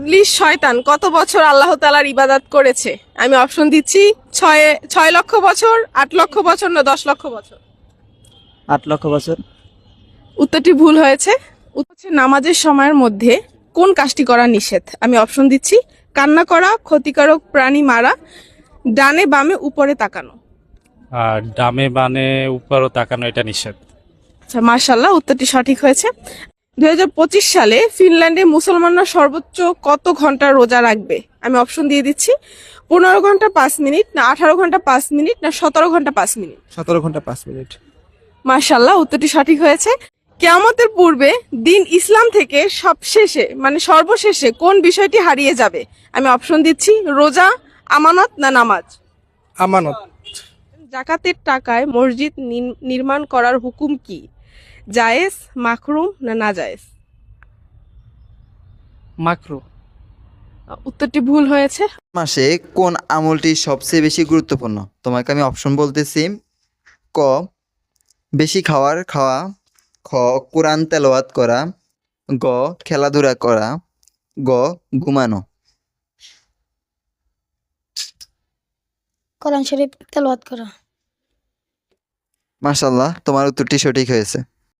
ইবলিশ শয়তান কত বছর আল্লাহ তালার ইবাদত করেছে? আমি অপশন দিচ্ছি ছয় ছয় লক্ষ বছর আট লক্ষ বছর না দশ লক্ষ বছর? আট লক্ষ বছর। উত্তরটি ভুল হয়েছে। উত্তর হচ্ছে নামাজের সময়ের মধ্যে কোন কাজটি করা নিষেধ? আমি অপশন দিচ্ছি কান্না করা ক্ষতিকারক প্রাণী মারা ডানে বামে উপরে তাকানো। আর ডামে বানে উপরও তাকানো এটা নিষেধ। আচ্ছা মার্শাল্লাহ উত্তরটি সঠিক হয়েছে। দুই হাজার পঁচিশ সালে ফিনল্যান্ডে মুসলমানরা সর্বোচ্চ কত ঘণ্টা রোজা রাখবে? আমি অপশন দিয়ে দিচ্ছি। পনেরো ঘণ্টা পাঁচ মিনিট না আঠারো ঘণ্টা পাঁচ মিনিট না সতেরো ঘণ্টা পাঁচ মিনিট। সতেরো ঘণ্টা পাঁচ মিনিট। মার্শাল্লাহ উত্তরটি সঠিক হয়েছে। কেয়ামতের পূর্বে দিন ইসলাম থেকে সবশেষে মানে সর্বশেষে কোন বিষয়টি হারিয়ে যাবে? আমি অপশন দিচ্ছি রোজা আমানত না নামাজ? আমানত। জাকাতের টাকায় মসজিদ নির্মাণ করার হুকুম কি? জায়েজ মাখরুম না না জায়েজ? মাকরু। উত্তরটি ভুল হয়েছে। মাসে কোন আমলটি সবচেয়ে বেশি গুরুত্বপূর্ণ? তোমাকে আমি অপশন বলতেছি ক বেশি খাওয়ার খাওয়া খ কোরআন তেলাওয়াত করা গ খেলাধুলা করা গ ঘুমানো। কোরআন শরীফ তেলাওয়াত করা। মাশাল্লাহ তোমার উত্তরটি সঠিক হয়েছে।